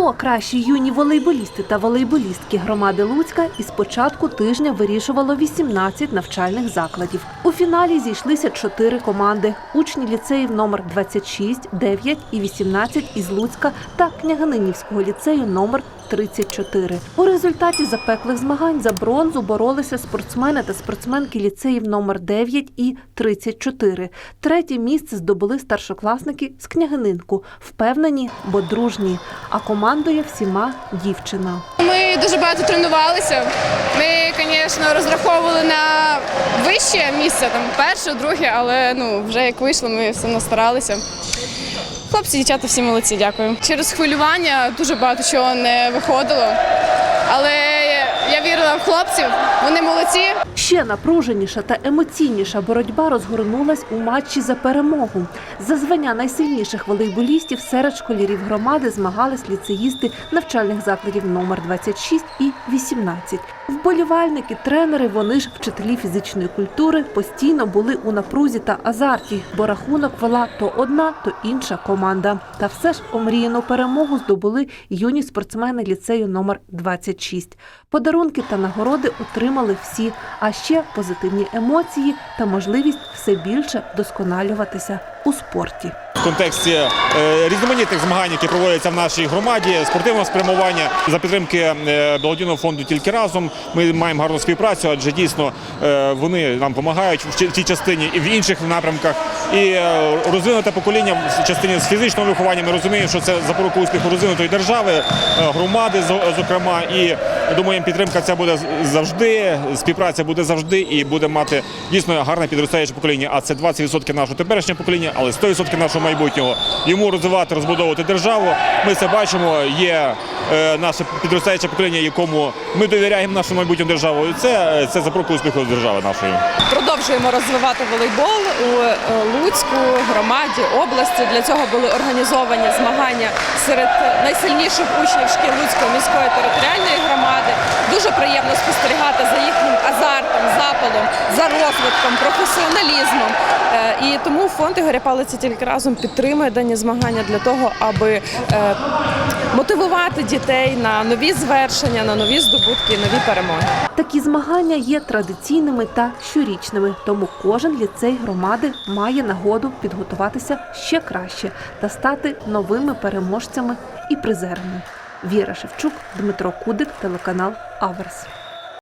Хто кращі юні волейболісти та волейболістки громади Луцька із початку тижня вирішувало 18 навчальних закладів. У фіналі зійшлися чотири команди: учні ліцеїв номер 26, 9 і 18 із Луцька та Княганинівського ліцею номер 34. У результаті запеклих змагань за бронзу боролися спортсмени та спортсменки ліцеїв номер 9 і 34. Третє місце здобули старшокласники з Княгининку. Впевнені, бо дружні. А командує всіма дівчина. Ми дуже багато тренувалися. Ми, звісно, розраховували на вище місце, там перше, друге, але ну вже як вийшло, ми все одно старалися. Хлопці, дівчата, всі молодці, дякую. Через хвилювання дуже багато чого не виходило. Але я вірила в хлопців, вони молодці. Ще напруженіша та емоційніша боротьба розгорнулась у матчі за перемогу. За звання найсильніших волейболістів серед школярів громади змагались ліцеїсти навчальних закладів номер 26 і 18. Вболівальники, тренери, вони ж вчителі фізичної культури постійно були у напрузі та азарті, бо рахунок вела то одна, то інша команда. Та все ж омріяну перемогу здобули юні спортсмени ліцею номер 26. Подарунки та нагороди отримали всі, а ще позитивні емоції та можливість все більше вдосконалюватися у спорті. В контексті е, різноманітних змагань, які проводяться в нашій громаді, спортивного спрямування за підтримки е, благодійного фонду тільки разом. Ми маємо гарну співпрацю, адже дійсно е, вони нам допомагають в цій частині і в інших напрямках. І розвинуте покоління в частині з фізичного виховання. Ми розуміємо, що це запорука успіху розвинутої держави, громади, зо- зокрема. І думаємо, підтримка ця буде завжди, співпраця буде завжди і буде мати дійсно гарне підростаюче покоління. А це 20% нашого теперішнього покоління, але 100% нашого майбутнього. Йому розвивати, розбудовувати державу. Ми це бачимо. Є е, наше підростаюче покоління, якому ми довіряємо нашу майбутню державу. Це, це запорука успіху держави нашої. Продовжуємо розвивати волейбол у е, Луцьку, громаді, області. Для цього були організовані змагання серед найсильніших учнів шкіл Луцької міської територіальної громади. Приємно спостерігати за їхнім азартом, запалом, за розвитком, професіоналізмом. Е, І тому фонд Ігоря Палиця тільки разом підтримує дані змагання для того, аби е, мотивувати дітей на нові звершення, на нові здобутки, нові перемоги. Такі змагання є традиційними та щорічними, тому кожен ліцей громади має нагоду підготуватися ще краще та стати новими переможцями і призерами. Віра Шевчук, Дмитро Кудик, телеканал Аверс.